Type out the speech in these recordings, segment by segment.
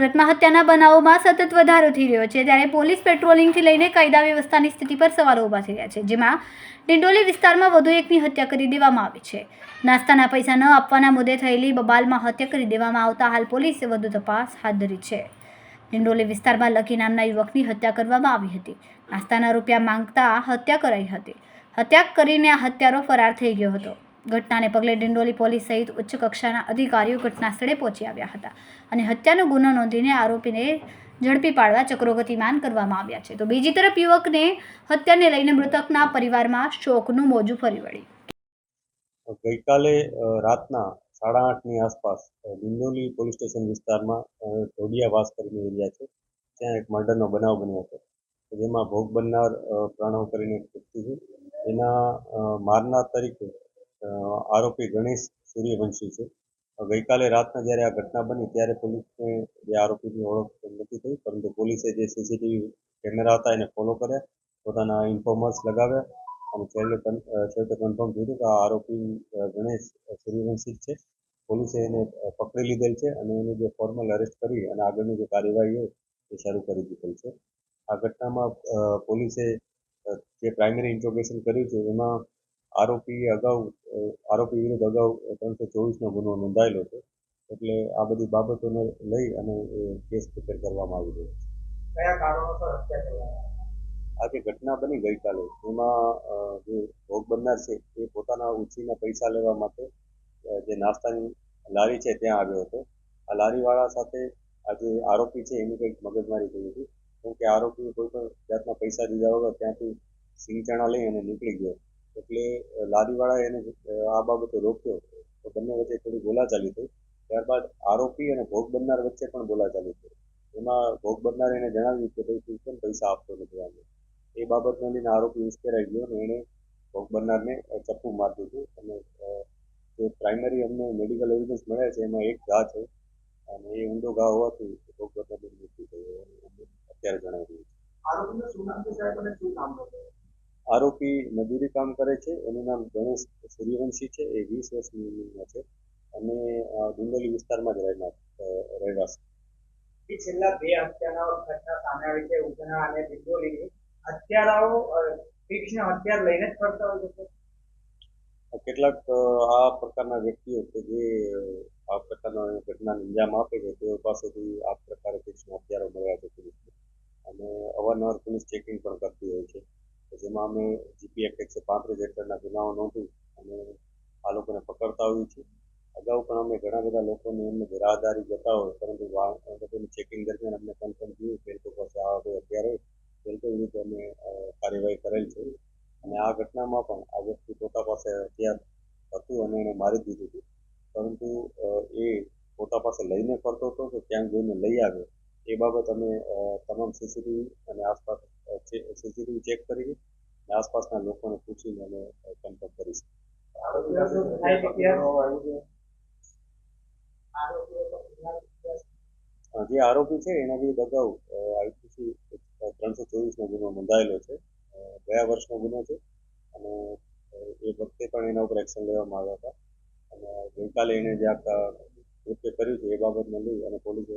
સુરતમાં હત્યાના બનાવોમાં સતત વધારો થઈ રહ્યો છે ત્યારે પોલીસ પેટ્રોલિંગથી લઈને કાયદા વ્યવસ્થાની સ્થિતિ પર સવાલો ઊભા થઈ રહ્યા છે, જેમાં ડિંડોલી વિસ્તારમાં વધુ એકની હત્યા કરી દેવામાં આવી છે. નાસ્તાના પૈસા ન આપવાના મુદ્દે થયેલી બબાલમાં હત્યા કરી દેવામાં આવતા હાલ પોલીસે વધુ તપાસ હાથ ધરી છે. ડિંડોલી વિસ્તારમાં લકી નામના યુવકની હત્યા કરવામાં આવી હતી. નાસ્તાના રૂપિયા માંગતા હત્યા કરાઈ હતી. હત્યા કરીને આ હત્યારો ફરાર થઈ ગયો હતો. ઘટનાને પગલે ડિંડોલી પોલીસ સહિત ઉચ્ચ કક્ષાના અધિકારીઓ ઘટનાસ્થળે પહોંચી આવ્યા હતા અને હત્યાનો ગુનો નોંધીને આરોપીને ઝડપી પાડવા ચક્રો ગતિમાન કરવામાં આવ્યા છે. તો બીજી તરફ યુવકને હત્યાને લઈને મૃતકના પરિવારમાં શોકનું મોજું ફરી વળ્યું. ગઈકાલે રાતના સાડા આઠની આસપાસ અ, ડિંડોલી પોલીસ સ્ટેશન વિસ્તારમાં ઢોડિયા વાસ કરીને એરિયા છે ત્યાં એક મર્ડરનો બનાવ બન્યો હતો. જેમાં ભોગ બનનાર પ્રણવ કરીને એક વ્યક્તિ છે. એના મારનાર તરીકે આરોપી ગણેશ સૂર્યવંશી છે. ગઈકાલે રાતના જ્યારે આ ઘટના બની ત્યારે પોલીસને જે આરોપીની ઓળખ નથી થઈ, પરંતુ પોલીસે જે સીસીટીવી કેમેરા હતા એને ફોલો કર્યા, પોતાના ઇન્ફોર્મર્સ લગાવ્યા અને છેલ્લે છેવટે કન્ફર્મ થયું કે આ આરોપી ગણેશ સૂર્યવંશી છે. પોલીસે એને પકડી લીધેલ છે અને એને જે ફોર્મલ અરેસ્ટ કરી અને આગળની જે કાર્યવાહી હોય એ શરૂ કરી દીધેલ છે. આ ઘટનામાં પોલીસે જે પ્રાઇમરી ઇન્ટ્રોગેશન કર્યું છે એમાં આરોપી અગાઉ આરોપી વિરુદ્ધ અગાઉ ત્રણસો ચોવીસનો ગુનો નોંધાયેલો છે. એટલે આ બધી બાબતોને લઈ અને કેસ પ્રિપેર કરવામાં આવી રહ્યો છે. કયા કારણોસર હત્યા કરવામાં આ જે ઘટના બની ગઈકાલે એમાં જે ભોગ બનનાર છે એ પોતાના ઉછીના પૈસા લેવા માટે જે નાસ્તાની લારી છે ત્યાં આવ્યો હતો. આ લારીવાળા સાથે આ જે આરોપી છે એની કંઈક મગજમારી થઈ હતી. કેમ કે આરોપીએ કોઈ પણ જાતના પૈસા દીધા વગર ત્યાંથી સિંગ ચણા લઈ અને નીકળી ગયો. એટલે લારીવાળાએ એને આ બાબતે રોક્યો તો બંને વચ્ચે થોડી બોલાચાલી થઈ. ત્યારબાદ આરોપી અને ભોગ બનનાર વચ્ચે પણ બોલાચાલી થઈ. એમાં ભોગ બનનાર એને જણાવ્યું કે ભાઈ, તું કેમ પૈસા આપતો નથી આને? એ બાબતને લઈને આરોપી ઉશ્કેરાઈ ગયો અને એણે ભોગ બનનારને ચપ્પુ મારી દીધું અને જે પ્રાઇમરી અમને મેડિકલ એવિડન્સ મળ્યા છે, એમાં એક ઘા છે. અને એ ઊંડો ઘા હોવાથી ભોગ બનનારનું મૃત્યુ થયું અત્યારે જણાવી રહ્યું છે. આરોપી મજૂરી કામ કરે છે. એનું નામ ગણેશ સૂર્યવંશી છે. એ વીસ વર્ષની ઉંમરનો છે અને અ, વિસ્તારમાં જ રહેનાર રહેવાસી. છેલ્લા બે હત્યાના ઘટના સામે આવી છે ઉધના અને દિંડોલીની હત્યારાઓ તીક્ષ્ણ હથિયાર લઈને જ ફરતા હોય છે કેટલાક આ પ્રકારના વ્યક્તિઓ કે જે આ પ્રકારના ઘટનાને અંજામ આપે છે તેઓ પાસેથી આ પ્રકારે તીક્ષ્ણ હથિયારો મળ્યા છે પોલીસને. અને અવારનવાર પોલીસ ચેકિંગ પણ કરતી હોય છે. જેમાં અમે જીપી એક્ટ એકસો પાંત્રીસ હેઠળના ગુનાઓ નોંધી અને આ લોકોને પકડતા હોઈએ છીએ. અગાઉ પણ અમે ઘણા બધા લોકોને એમને રાહદારી જતા હોય, પરંતુ લોકોની ચેકિંગ દરમિયાન અમને કન્ફર્મ થયું કે પાસે આવા કોઈ હથિયાર હોય વિરુદ્ધ અમે કાર્યવાહી કરેલ છે. અને આ ઘટનામાં પણ આ વ્યક્તિ પોતા પાસે હથિયાર હતું અને એને મારી દીધું હતું. પરંતુ એ પોતા પાસે લઈને ફરતો હતો કે ક્યાંક જોઈને લઈ આવ્યો. એ બાબત અમે તમામ સીસીટીવી અને આસપાસ સીસીટીવી ચેક કરી અને આસપાસના લોકોને પૂછીને અમે કન્ફર્મ કરીશું. જે આરોપી છે એના વિરુદ્ધ અગાઉ આઈપીસી ત્રણસો ચોવીસનો ગુનો નોંધાયેલો છે. ગયા વર્ષનો ગુનો છે અને એ વખતે પણ એના ઉપર એક્શન લેવામાં આવ્યા હતા. અને ગઈકાલે એણે જે આ કૃત્ય કર્યું છે એ બાબતને લઈ અને પોલીસે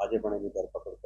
આજે પણ એની ધરપકડ